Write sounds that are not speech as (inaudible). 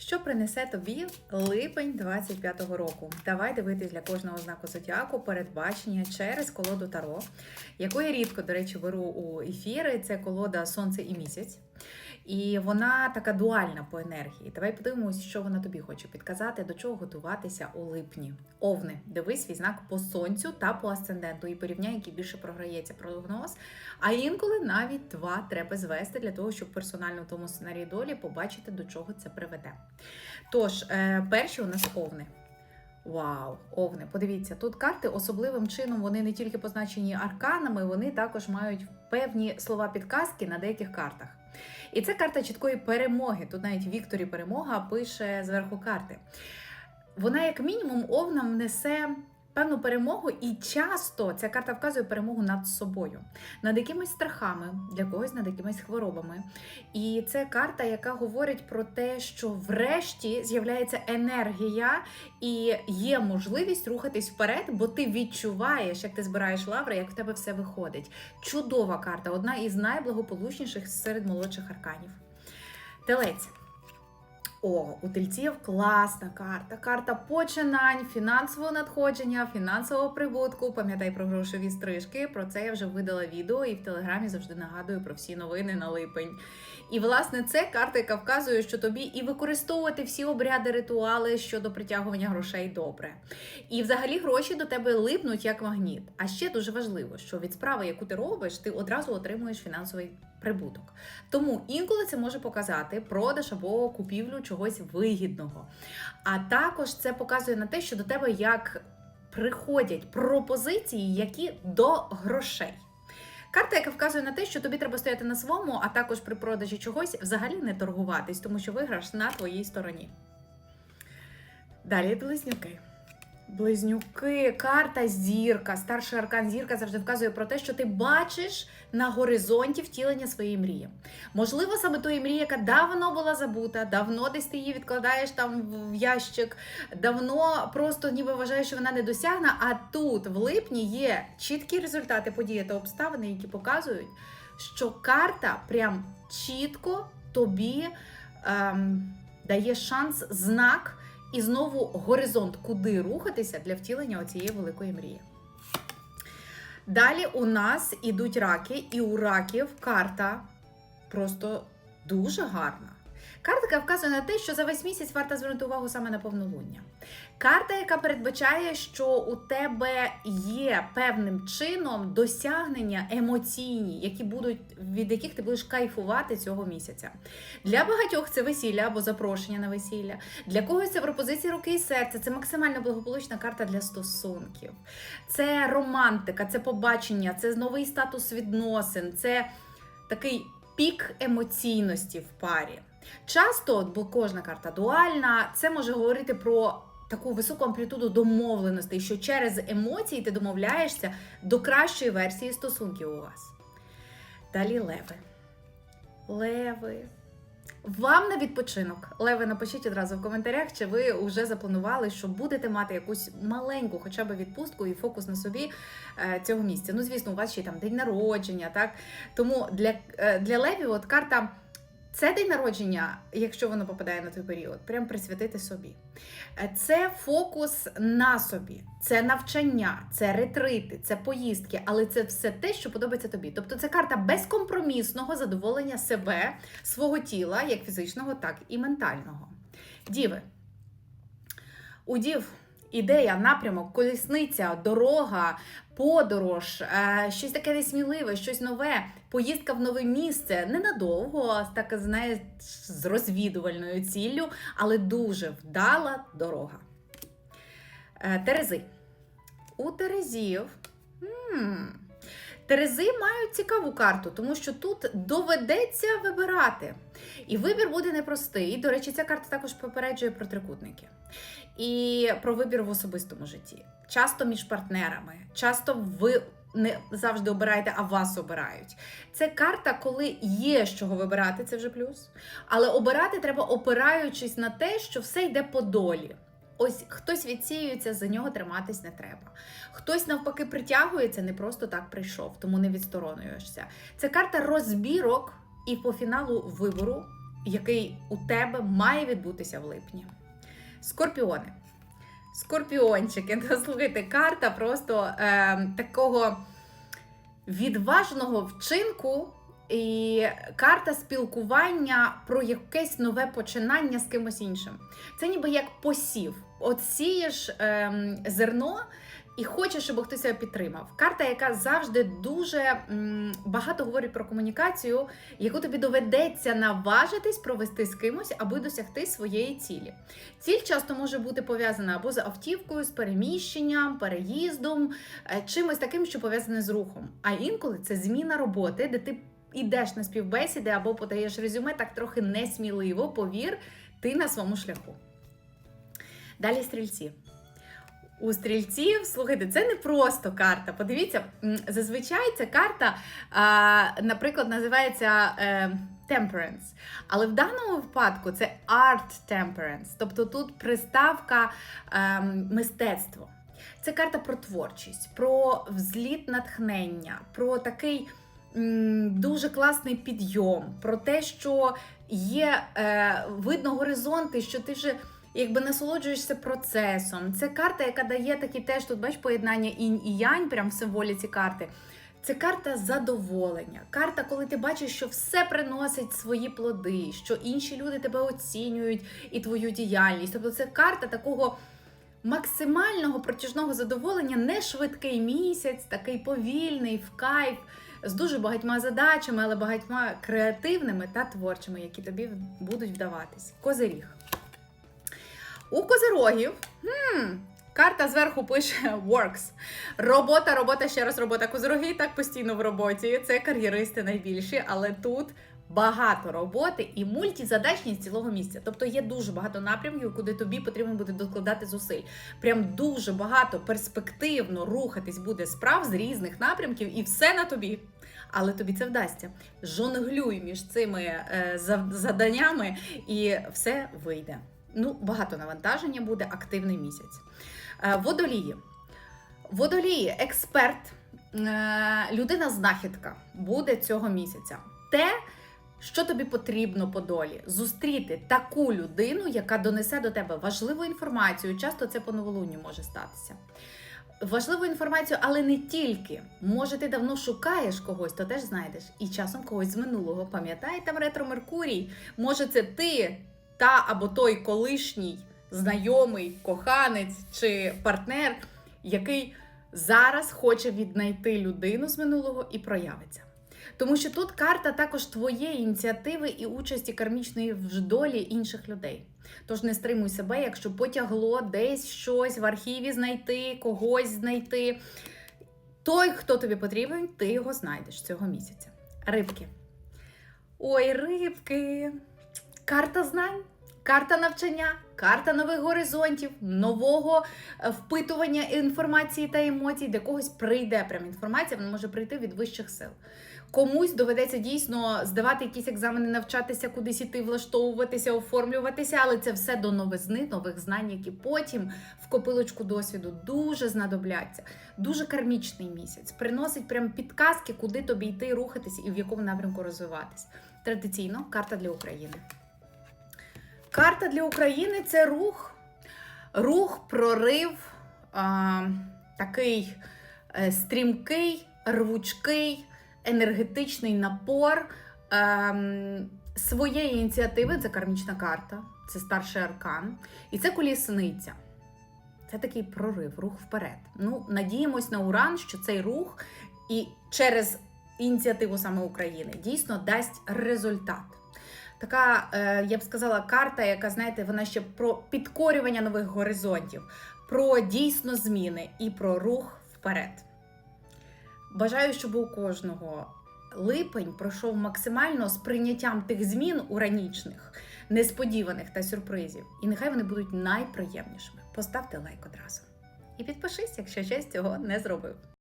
Що принесе тобі липень 25-го року? Давай дивитись для кожного знаку зодіаку передбачення через колоду Таро, яку я рідко, до речі, беру у ефіри. Це колода Сонце і місяць. І вона така дуальна по енергії. Давай подивимось, що вона тобі хоче підказати, до чого готуватися у липні. Овни, дивись свій знак по сонцю та по асценденту і порівняй, який більше програється прогноз. А інколи навіть два треба звести для того, щоб персонально в тому сценарії долі побачити, до чого це приведе. Тож, е, перші у нас овни. Вау, овни, подивіться, тут карти особливим чином вони не тільки позначені арканами, вони також мають певні слова підказки на деяких картах. І це карта чіткої перемоги. Тут навіть Вікторі перемога пише зверху карти. Вона, як мінімум, овнам несе певну перемогу, і часто ця карта вказує перемогу над собою, над якимись страхами, для когось над якимись хворобами. І це карта, яка говорить про те, що врешті з'являється енергія і є можливість рухатись вперед, бо ти відчуваєш, як ти збираєш лаври, як в тебе все виходить. Чудова карта, одна із найблагополучніших серед молодших арканів. Телець. О, у тельців класна карта. Карта починань, фінансового надходження, фінансового прибутку. Пам'ятай про грошові стрижки. Про це я вже видала відео і в телеграмі завжди нагадую про всі новини на липень. І власне це карта, яка вказує, що тобі і використовувати всі обряди, ритуали щодо притягування грошей добре. І взагалі гроші до тебе липнуть як магніт. А ще дуже важливо, що від справи, яку ти робиш, ти одразу отримуєш фінансовий прибуток. Тому інколи це може показати продаж або купівлю чогось вигідного. А також це показує на те, що до тебе як приходять пропозиції, які до грошей. Карта, яка вказує на те, що тобі треба стояти на своєму, а також при продажі чогось взагалі не торгуватись, тому що виграш на твоїй стороні. Далі близнюки. Близнюки, карта зірка, старший аркан зірка завжди вказує про те, що ти бачиш на горизонті втілення своєї мрії. Можливо, саме тої мрії, яка давно була забута, давно десь ти її відкладаєш там в ящик, давно просто ніби вважаєш, що вона не досягне. А тут в липні є чіткі результати події та обставини, які показують, що карта прям чітко тобі ем, дає шанс, знак. І знову горизонт, куди рухатися для втілення цієї великої мрії. Далі у нас ідуть раки, і у раків карта просто дуже гарна. Карта, яка вказує на те, що за весь місяць варто звернути увагу саме на повнолуння. Карта, яка передбачає, що у тебе є певним чином досягнення емоційні, які будуть, від яких ти будеш кайфувати цього місяця. Для багатьох це весілля або запрошення на весілля. Для когось це пропозиції руки і серця. Це максимально благополучна карта для стосунків. Це романтика, це побачення, це новий статус відносин, це такий пік емоційності в парі. Часто, бо кожна карта дуальна, це може говорити про таку високу амплітуду домовленостей, що через емоції ти домовляєшся до кращої версії стосунків у вас. Далі леви. Леви. Вам на відпочинок. Леви, напишіть одразу в коментарях, чи ви вже запланували, що будете мати якусь маленьку, хоча б відпустку і фокус на собі е, цього місця. Ну, звісно, у вас ще й там день народження, так? Тому для, е, для левів от карта. Це день народження, якщо воно попадає на той період, прям присвятити собі. Е, Це фокус на собі, це навчання, це ретрити, це поїздки, але це все те, що подобається тобі. Тобто це карта безкомпромісного задоволення себе, свого тіла, як фізичного, так і ментального. Діви. У дів ідея, напрямок, колісниця, дорога, подорож, е, щось таке несміливе, щось нове, поїздка в нове місце ненадовго, так знаєш, з розвідувальною ціллю, але дуже вдала дорога. Е, Терези. У Терезів. Терези мають цікаву карту, тому що тут доведеться вибирати. І вибір буде непростий. До речі, ця карта також попереджує про трикутники і про вибір в особистому житті. Часто між партнерами, часто ви не завжди обираєте, а вас обирають. Це карта, коли є з чого вибирати, це вже плюс. Але обирати треба опираючись на те, що все йде по долі. Ось хтось відсіюється, за нього триматись не треба. Хтось навпаки притягується, не просто так прийшов, тому не відсторонуєшся. Це карта розбірок і по фіналу вибору який у тебе має відбутися в липні. Скорпіони. Скорпіончики, (laughs) ну слухайте, карта просто е, такого відважного вчинку і карта спілкування про якесь нове починання з кимось іншим. Це ніби як посів. От сієш е, зерно. І хочеш, щоб хтось тебе підтримав. Карта, яка завжди дуже багато говорить про комунікацію, яку тобі доведеться наважитись провести з кимось, аби досягти своєї цілі. Ціль часто може бути пов'язана або з автівкою, з переміщенням, переїздом, е, чимось таким, що пов'язане з рухом. А інколи це зміна роботи, де ти йдеш на співбесіди або подаєш резюме так трохи несміливо, повір, ти на своєму шляху. Далі стрільці. У стрільців, слухайте, це не просто карта. Подивіться, зазвичай ця карта, наприклад, називається е, Temperance. Але в даному випадку це Art Temperance. Тобто тут приставка е, мистецтво. Це карта про творчість, про взліт натхнення, про такий м, дуже класний підйом, про те, що є е, видно горизонти, що ти вже якби насолоджуєшся процесом. Це карта, яка дає такі теж тут бачиш поєднання інь і янь, прям в символіці карти. Це карта задоволення. Карта, коли ти бачиш, що все приносить свої плоди, що інші люди тебе оцінюють і твою діяльність. Тобто це карта такого максимального протяжного задоволення, не швидкий місяць, такий повільний, в кайф, з дуже багатьма задачами, але багатьма креативними та творчими, які тобі будуть вдаватись. Козиріг. У козирогів хм, карта зверху пише (laughs) works. Робота, робота, ще раз робота. Козироги і так постійно в роботі. Це кар'єристи найбільші, але тут багато роботи і мультизадачність цілого місця. Тобто є дуже багато напрямків, куди тобі потрібно буде докладати зусиль. Прям дуже багато перспективно рухатись буде справ з різних напрямків, і все на тобі. Але тобі це вдасться. Жонглюй між цими е, зав- заданнями, і все вийде. Ну, багато навантаження буде активний місяць. Е, Водолії. Водолії, експерт, е, людина знахідка буде цього місяця. Те, що тобі потрібно по долі, зустріти таку людину, яка донесе до тебе важливу інформацію. Часто це по новолунню може статися. Важливу інформацію, але не тільки. Може, ти давно шукаєш когось, то теж знайдеш. І часом когось з минулого. Пам'ятай там ретро Меркурій. Може, це ти та або той колишній знайомий, коханець чи партнер, який зараз хоче віднайти людину з минулого і проявиться. Тому що тут карта також твоєї ініціативи і участі кармічної в долі інших людей. Тож не стримуй себе, якщо потягло десь щось в архіві знайти, когось знайти. Той, хто тобі потрібен, ти його знайдеш цього місяця. Рибки. Ой, рибки. Карта знань, карта навчання, карта нових горизонтів, нового е, впитування інформації та емоцій, де когось прийде прям інформація, вона може прийти від вищих сил. Комусь доведеться дійсно здавати якісь екзамени, навчатися, кудись іти, влаштовуватися, оформлюватися, але це все до новизни, нових знань, які потім в копилочку досвіду дуже знадобляться. Дуже кармічний місяць. Приносить прям підказки, куди тобі йти, рухатись і в якому напрямку розвиватись. Традиційно карта для України. Карта для України це рух, рух, прорив, а, такий е, стрімкий, рвучкий, енергетичний напор ем, своєї ініціативи. Це кармічна карта, це старший аркан, і це колісниця. Це такий прорив, рух вперед. Ну, надіємось на уран, що цей рух і через ініціативу саме України дійсно дасть результат. Така, е, я б сказала, карта, яка, знаєте, вона ще про підкорювання нових горизонтів, про дійсно зміни і про рух вперед. Бажаю, щоб у кожного липень пройшов максимально з прийняттям тих змін уранічних, несподіваних та сюрпризів. І нехай вони будуть найприємнішими. Поставте лайк одразу. І підпишись, якщо ще з цього не зробив.